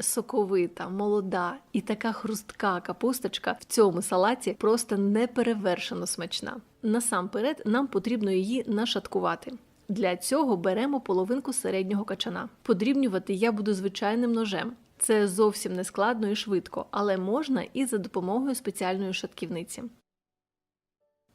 Соковита, молода і така хрустка капусточка в цьому салаті просто неперевершено смачна. Насамперед нам потрібно її нашаткувати. Для цього беремо половинку середнього качана. Подрібнювати я буду звичайним ножем. Це зовсім не складно і швидко, але можна і за допомогою спеціальної шатківниці.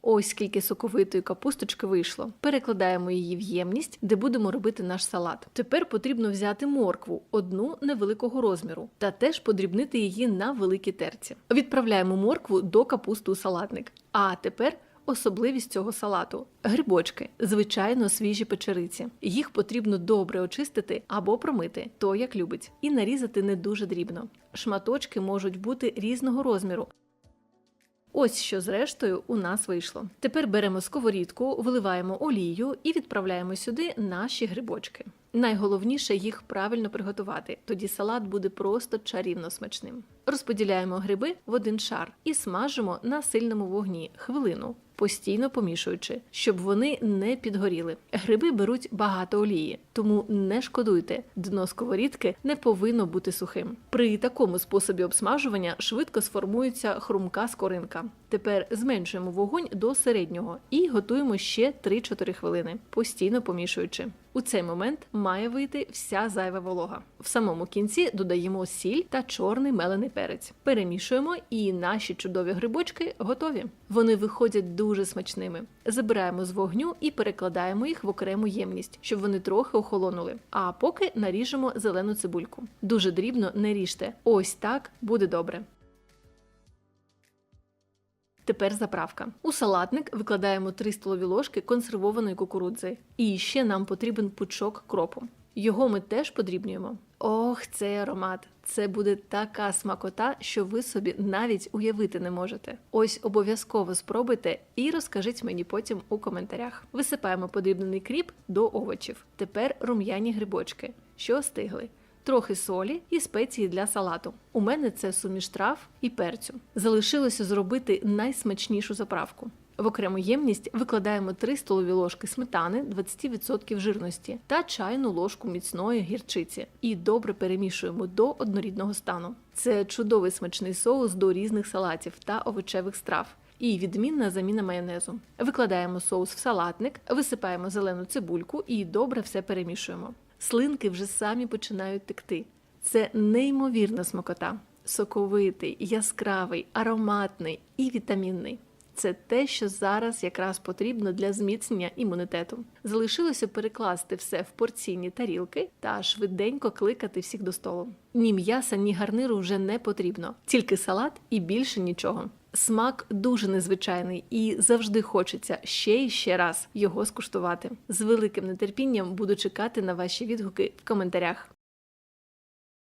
Ось скільки соковитої капусточки вийшло. Перекладаємо її в ємність, де будемо робити наш салат. Тепер потрібно взяти моркву, одну невеликого розміру, та теж подрібнити її на великій терці. Відправляємо моркву до капусти у салатник. А тепер особливість цього салату грибочки, звичайно, свіжі печериці. Їх потрібно добре очистити або промити, то як любить, і нарізати не дуже дрібно. Шматочки можуть бути різного розміру. Ось що зрештою у нас вийшло. Тепер беремо сковорідку, виливаємо олію і відправляємо сюди наші грибочки. Найголовніше їх правильно приготувати, тоді салат буде просто чарівно смачним. Розподіляємо гриби в один шар і смажимо на сильному вогні хвилину, постійно помішуючи, щоб вони не підгоріли. Гриби беруть багато олії, тому не шкодуйте, дно сковорідки не повинно бути сухим. При такому способі обсмажування швидко сформується хрумка скоринка. Тепер зменшуємо вогонь до середнього і готуємо ще 3-4 хвилини, постійно помішуючи. У цей момент має вийти вся зайва волога. В самому кінці додаємо сіль та чорний мелений перець. Перемішуємо, і наші чудові грибочки готові. Вони виходять дуже смачними. Забираємо з вогню і перекладаємо їх в окрему ємність, щоб вони трохи охолонули. А поки наріжемо зелену цибульку. Дуже дрібно не ріжте. Ось так буде добре. Тепер заправка. У салатник викладаємо 3 столові ложки консервованої кукурудзи. І ще нам потрібен пучок кропу. Його ми теж подрібнюємо. Ох, цей аромат! Це буде така смакота, що ви собі навіть уявити не можете. Ось обов'язково спробуйте і розкажіть мені потім у коментарях. Висипаємо подрібнений кріп до овочів. Тепер рум'яні грибочки, що остигли трохи солі і спеції для салату. У мене це суміш трав і перцю. Залишилося зробити найсмачнішу заправку. В окрему ємність викладаємо 3 столові ложки сметани 20% жирності та чайну ложку міцної гірчиці і добре перемішуємо до однорідного стану. Це чудовий смачний соус до різних салатів та овочевих страв. І відмінна заміна майонезу. Викладаємо соус в салатник, висипаємо зелену цибульку і добре все перемішуємо. Слинки вже самі починають текти. Це неймовірна смакота. Соковитий, яскравий, ароматний і вітамінний. Це те, що зараз якраз потрібно для зміцнення імунітету. Залишилося перекласти все в порційні тарілки та швиденько кликати всіх до столу. Ні м'яса, ні гарниру вже не потрібно, тільки салат і більше нічого. Смак дуже незвичайний і завжди хочеться ще і ще раз його скуштувати. З великим нетерпінням буду чекати на ваші відгуки в коментарях.